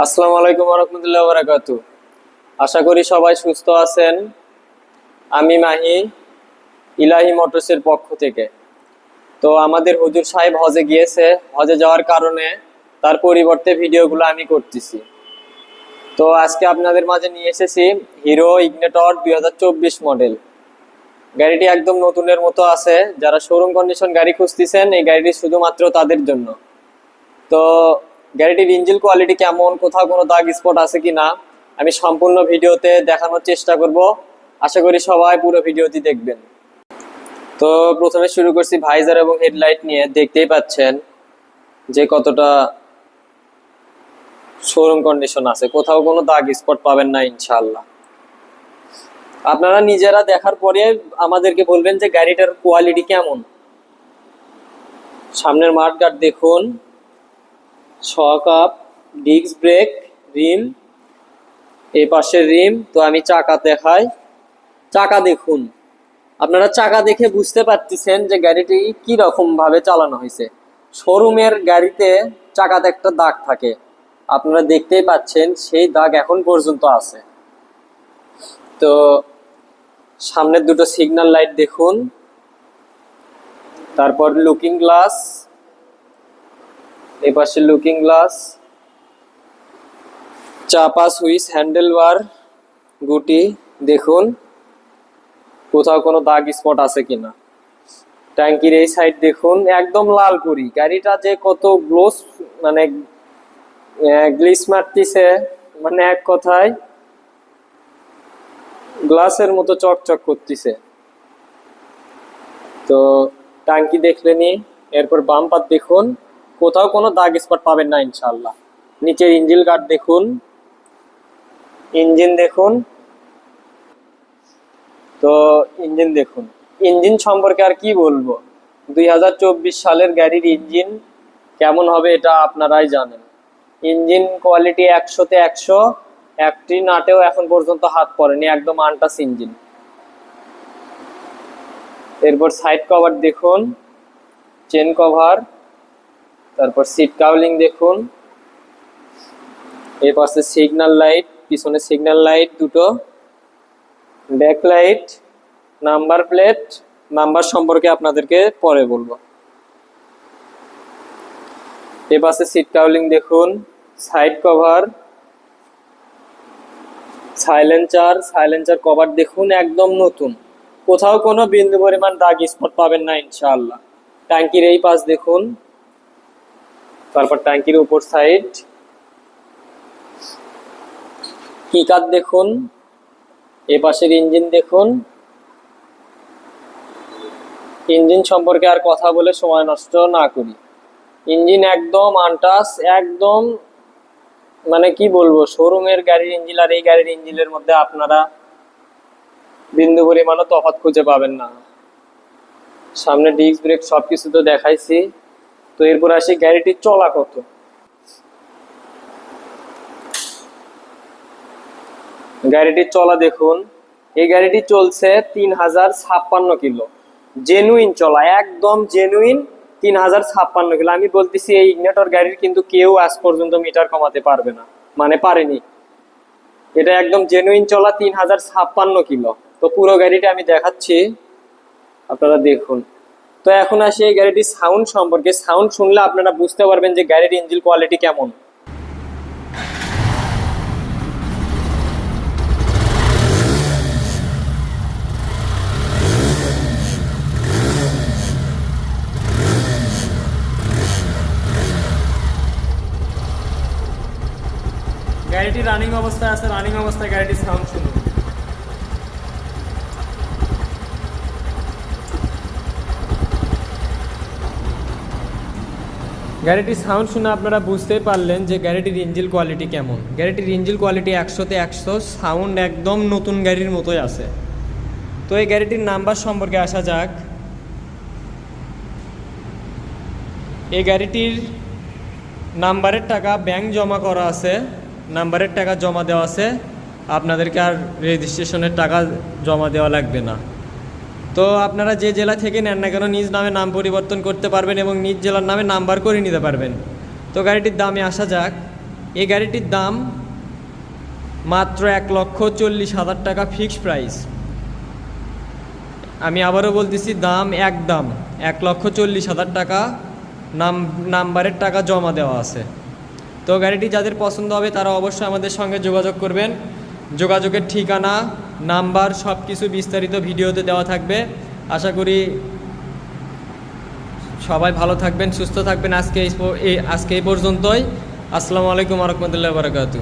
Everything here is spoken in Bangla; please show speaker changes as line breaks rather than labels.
আসসালামু আলাইকুম রহমতুল্লাহ বারাকাত আশা করি সবাই সুস্থ আছেন। আমি মাহি, ইলাহি মোটরসের পক্ষ থেকে। তো আমাদের হুজুর সাহেব হজে গিয়েছে। হজে যাওয়ার কারণে তার পরিবর্তে ভিডিওগুলো আমি করতেছি। তো আজকে আপনাদের মাঝে নিয়ে এসেছি হিরো ইগনেটর দুই হাজার চব্বিশ মডেল। গাড়িটি একদম নতুনের মতো আছে। যারা শোরুম কন্ডিশন গাড়ি খুঁজতেছেন, এই গাড়িটি শুধুমাত্র তাদের জন্য। তো গাড়িটির ইঞ্জিন কোয়ালিটি কেমন, কোথাও কোনো দাগ স্পট আছে কি না, আমি সম্পূর্ণ ভিডিওতে দেখানোর চেষ্টা করব। আশা করি সবাই পুরো ভিডিওটি দেখবেন। তো প্রথমে শুরু করছি ভাইজার এবং হেডলাইট নিয়ে। দেখতেই পাচ্ছেন যে কতটা শোরুম কন্ডিশন আছে। কোথাও কোনো দাগ স্পট পাবেন না ইনশাল্লাহ আপনারা নিজেরা দেখার পরে আমাদেরকে বলবেন যে গাড়িটার কোয়ালিটি কেমন। সামনের মাঠ গার্ড দেখুন। Shock up disc brake, rim, এই পাশের রিম, তো আমি চাকা দেখাই। চাকা দেখুন। আপনারা চাকা দেখে বুঝতে পারতেছেন যে গাড়িটি কি রকম ভাবে চালানো হয়েছে। শোরুমের গাড়িতে চাকাতে একটা দাগ থাকে। আপনারা দেখতেই পাচ্ছেন সেই দাগ এখন পর্যন্ত আছে। তো সামনের দুটো সিগন্যাল লাইট দেখুন। তারপর লুকিং গ্লাস এই পাশে লুকিং গ্লাস চাপা সুইচ হ্যান্ডেল বার গুটি, দেখুন, কোথাও কোনো দাগ স্পট আছে কিনা। ট্যাঙ্কির এই সাইড দেখুন, একদম লাল করি। গাড়িটা যে কত গ্লোস মানে গ্লিস মারতিছে মানে এক কথায় গ্লাসের মতো চকচক করতেছে। তো টাঙ্কি দেখলেনি, এরপর বাম্পার দেখুন। কোথাও কোনো দাগ স্পট পাবেন না ইনশাল্লাহ নিচের ইঞ্জিন গার্ড দেখুন। ইঞ্জিন দেখুন। তো ইঞ্জিন দেখুন। ইঞ্জিন সম্পর্কে আর কি বলব? দুই হাজার চব্বিশ সালের গাড়ির ইঞ্জিন কেমন হবে এটা আপনারাই জানেন। ইঞ্জিন কোয়ালিটি একশোতে একশো, একটি নাটেও এখন পর্যন্ত হাত পড়েনি, একদম আনটাস ইঞ্জিন। এরপর সাইড কভার দেখুন। চেন কভার তারপর সিট কাউলিং দেখুন। এই পাশে সিগন্যাল লাইট পিছনে সিগন্যাল লাইট দুটো। Back light number plate number সম্পর্কে আপনাদেরকে পরে বলব। এ পাশে সিট কাউলিং দেখুন side cover silencer silencer cover দেখুন, একদম নতুন। কোথাও কোনো বিন্দু পরিমাণ দাগ স্পট পাবেন না, ইনশাআল্লাহ। ট্যাঙ্কির এই পাশ দেখুন। তারপর ট্যাঙ্কির উপর সাইড। কিকার দেখুন? এ পাশের ইঞ্জিন দেখুন। ইঞ্জিন সম্পর্কে আর কথা বলে সময় নষ্ট না করি। ইঞ্জিন একদম আনটাস, একদম মানে কি বলব, শোরুমের গাড়ির ইঞ্জিন আর এই গাড়ির ইঞ্জিনের মধ্যে আপনারা বিন্দু পরিমাণও তফাৎ খুঁজে পাবেন না। সামনে ডিস্ক ব্রেক সবকিছু তো দেখাইছি। তো এরপর আসি গাড়িটি চলা কত? গাড়িটি চলা দেখুন, এই গাড়িটি চলছে তিন হাজার ছাপ্পান্ন কিলো। জেনুইন চলা, একদম জেনুইন তিন হাজার ছাপ্পান্ন কিলো। আমি বলতেছি এই ইগনেটর গাড়ির কিন্তু কেউ আজ পর্যন্ত মিটার কমাতে পারবে না মানে পারেনি। এটা একদম জেনুইন চলা তিন হাজার ছাপ্পান্ন কিলো। তো পুরো গাড়িটা আমি দেখাচ্ছি, আপনারা দেখুন। তো এখন আসি এই গাড়িটির সাউন্ড সম্পর্কে। সাউন্ড শুনলে আপনারা বুঝতে পারবেন যে গাড়ির ইঞ্জিন কোয়ালিটি কেমন। গাড়িটি রানিং অবস্থায় আছে রানিং অবস্থায় গাড়িটির সাউন্ড শুনুন। গাড়িটির সাউন্ড শুনে আপনারা বুঝতেই পারলেন যে গাড়িটির ইঞ্জিল কোয়ালিটি কেমন। গাড়িটির ইঞ্জিল কোয়ালিটি একশোতে একশো, সাউন্ড একদম নতুন গাড়ির মতোই আছে। তো এই গাড়িটির নাম্বার সম্পর্কে আসা যাক। এই গাড়িটির নাম্বারের টাকা ব্যাংক জমা করা আছে। নাম্বারের টাকা জমা দেওয়া আছে। আপনাদেরকে আর রেজিস্ট্রেশনের টাকা জমা দেওয়া লাগবে না। তো আপনারা যে জেলা থেকে নেন না কেন নিজ নামে নাম পরিবর্তন করতে পারবেন এবং নিজ জেলার নামে নাম্বার করে নিতে পারবেন। তো গাড়িটির দামে আসা যাক।
এই গাড়িটির দাম মাত্র এক লক্ষ চল্লিশ হাজার টাকা ফিক্সড প্রাইস। আমি আবারও বলতেছি, দাম এক দাম এক লক্ষ চল্লিশ হাজার টাকা, নাম, নাম্বারের টাকা জমা দেওয়া আছে। তো গাড়িটি যাদের পছন্দ হবে তারা অবশ্যই আমাদের সঙ্গে যোগাযোগ করবেন। যোগাযোগের ঠিকানা নাম্বার সব কিছু বিস্তারিত ভিডিওতে দেওয়া থাকবে। আশা করি সবাই ভালো থাকবেন, সুস্থ থাকবেন আজকে এই আজকে এই পর্যন্তই। আসসালামু আলাইকুম রহমতুল্লাহ বারকাতু